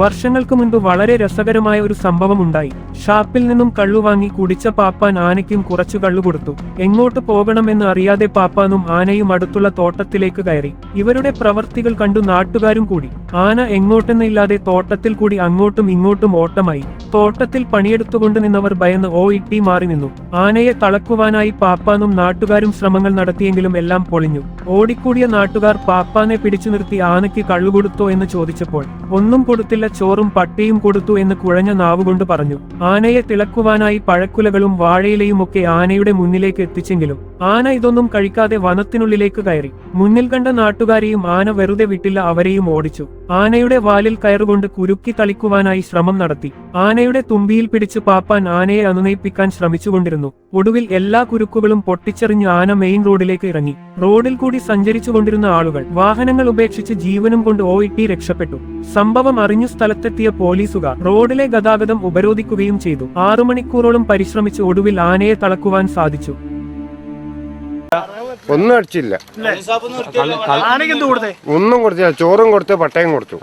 വർഷങ്ങൾക്ക് മുൻപ് വളരെ രസകരമായ ഒരു സംഭവം ഉണ്ടായി ഷാപ്പിൽ നിന്നും കള്ളു വാങ്ങി കുടിച്ച പാപ്പാൻ ആനയ്ക്കും കുറച്ചു കള്ളു കൊടുത്തു. എങ്ങോട്ട് പോകണമെന്ന് അറിയാതെ പാപ്പാനും ആനയും അടുത്തുള്ള തോട്ടത്തിലേക്ക് കയറി. ഇവരുടെ പ്രവർത്തികൾ കണ്ടു നാട്ടുകാരും കൂടി. ആന എങ്ങോട്ടെന്നില്ലാതെ തോട്ടത്തിൽ കൂടി അങ്ങോട്ടും ഇങ്ങോട്ടും ഓട്ടമായി. തോട്ടത്തിൽ പണിയെടുത്തുകൊണ്ട് നിന്നവർ ഭയന്ന് ഓ ഇട്ടി മാറി നിന്നു. ആനയെ തളക്കുവാനായി പാപ്പാനും നാട്ടുകാരും ശ്രമങ്ങൾ നടത്തിയെങ്കിലും എല്ലാം പൊളിഞ്ഞു. ഓടിക്കൂടിയ നാട്ടുകാർ പാപ്പാനെ പിടിച്ചു നിർത്തി ആനയ്ക്ക് കള്ളുകൊടുത്തോ എന്ന് ചോദിച്ചപ്പോൾ ഒന്നും കൊടുത്തില്ല ചോറും പട്ടിയും കൊടുത്തു എന്ന് കുഴഞ്ഞ നാവുകൊണ്ട് പറഞ്ഞു. ആനയെ തിളക്കുവാനായി പഴക്കുലകളും വാഴയിലയും ഒക്കെ ആനയുടെ മുന്നിലേക്ക് എത്തിച്ചെങ്കിലും ആന ഇതൊന്നും കഴിക്കാതെ വനത്തിനുള്ളിലേക്ക് കയറി. മുന്നിൽ കണ്ട നാട്ടുകാരെയും ആന വെറുതെ വിട്ടില്ല അവരെയും ഓടിച്ചു. ആനയുടെ വാലിൽ കയറുകൊണ്ട് കുരുക്കി തളിക്കുവാനായി ശ്രമം നടത്തി. ആനയുടെ തുമ്പിയിൽ പിടിച്ച് പാപ്പാൻ ആനയെ അനുനയിപ്പിക്കാൻ ശ്രമിച്ചുകൊണ്ടിരുന്നു. ഒടുവിൽ എല്ലാ കുരുക്കുകളും പൊട്ടിച്ചെറിഞ്ഞ് ആന മെയിൻ റോഡിലേക്ക് ഇറങ്ങി. റോഡിൽ കൂടി സഞ്ചരിച്ചുകൊണ്ടിരുന്ന ആളുകൾ വാഹനങ്ങൾ ഉപേക്ഷിച്ച് ജീവനും കൊണ്ട് ഒ രക്ഷപ്പെട്ടു. സംഭവം അറിഞ്ഞു സ്ഥലത്തെത്തിയ പോലീസുകാർ റോഡിലെ ഗതാഗതം ഉപരോധിക്കുകയും ചെയ്തു. ആറു മണിക്കൂറോളം പരിശ്രമിച്ച് ഒടുവിൽ ആനയെ തളക്കുവാൻ സാധിച്ചു. ഒന്നും അടിച്ചില്ല. ഒന്നും കൊടുത്തില്ല. ചോറും കൊടുത്തു പട്ടയം കൊടുത്തു.